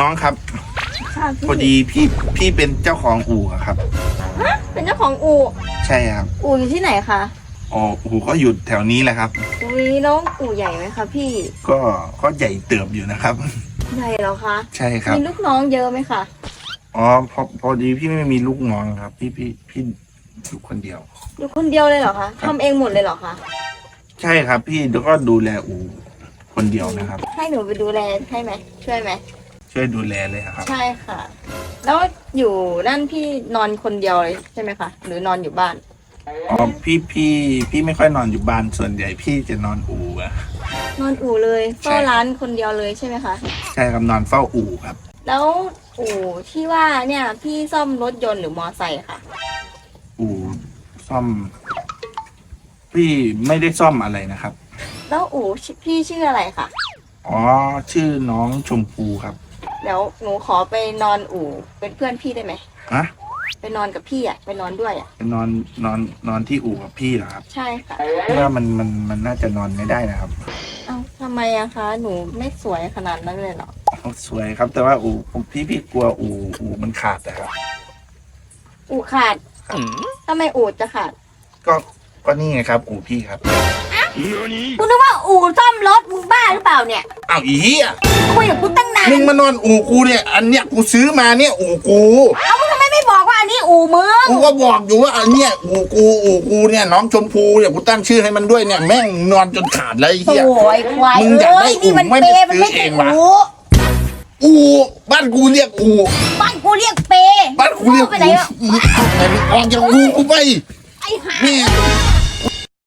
น้องครับ ค่ะพอดีพี่พี่เป็นเจ้าของอู่อะครับเป็นเจ้าของอู่ใช่ครับอู่อยู่ที่ไหนคะอ๋ออู่ก็อยู่แถวนี้แหละครับ อุ้ยน้องอู่ใหญ่ไหมคะพี่ก็ก็ใหญ่เติบอยู่นะครับ ใหญ่เหรอคะใช่ครับมีลูกน้องเยอะไหมคะอ๋อพอพอดีพี่ไม่มีลูกน้องครับ พี่พี่พี่อยู่คนเดียว อยู่คนเดียวเลยเหรอคะทำเองหมดเลยเหรอคะใช่ครับ พี่แล้วก็ดูแลอู่คนเดียวนะครับ ให้หนูไปดูแลให้ไหมช่วยไหม ช่วยดูแลเลยครับ ใช่ค่ะ แล้วอยู่นั่นพี่นอนคนเดียวเลยใช่ไหมคะหรือนอนอยู่บ้าน อ๋อพี่พี่พี่ไม่ค่อยนอนอยู่บ้านส่วนใหญ่พี่จะนอนอู่อะนอนอู่เลยเฝ้าใช่ร้านคนเดียวเลยใช่ไหมคะ ใช่ครับนอนเฝ้าอู่ครับ แล้วอู่ที่ว่าเนี่ยพี่ซ่อมรถยนต์หรือมอไซค์ค่ะ อู่ซ่อม พี่ไม่ได้ซ่อมอะไรนะครับ แล้วอู่ชื่อพี่ชื่ออะไรคะ อ๋อ ชื่อน้องชมพูครับเดี๋ยวหนูขอไปนอนอู่เป็นเพื่อนพี่ได้ไหมอะไปนอนกับพี่อะไปนอนด้วยอะไปนอนนอนนอนที่อู่กับพี่เหรอครับใช่ค่ะเพราะว่ามันมันมันน่าจะนอนไม่ได้นะครับเอ้าทำไมอะคะหนูไม่สวยขนาดนั้นเลยเหรออ๋อสวยครับ แต่ว่าอู่ผมพี่พี่กลัวอู่อู่มันขาดนะครับ อู่ขาดทำไมอู่จะขาดก็ก็นี่ไงครับ อู่พี่ครับกูนึกว่าอู่ซ่อมรถมึงบ้าหรือเปล่าเนี่ยอ้าวอีเหี้ยคุยกับกูตั้งนาน มึงมานอนอู่กูเนี่ย อันเนี้ยกูซื้อมาเนี่ยอู่กูเอ้ามึงทำไมไม่บอกว่าอันนี้อู่มึงกูก็บอกอยู่ว่าอันเนี้ยอู่กูอู่กูเนี่ยน้องชมพูเนี่ยกูตั้งชื่อให้มันด้วยเนี่ยแม่งนอนจนขาดเลยไอ้เหี้ยโอ้ยควายมึงอยากได้เอ้ยนี่มันอู่ไม่เปไปมันซื้อไม่เอใช่งวะอู่อู่บ้านกูเรียกอู่บ้านกูเรียกเปบ้านกูเรียกไปไหนอู่วะมึงออกจากอู่กูไปไอ้ห่าเนี่ย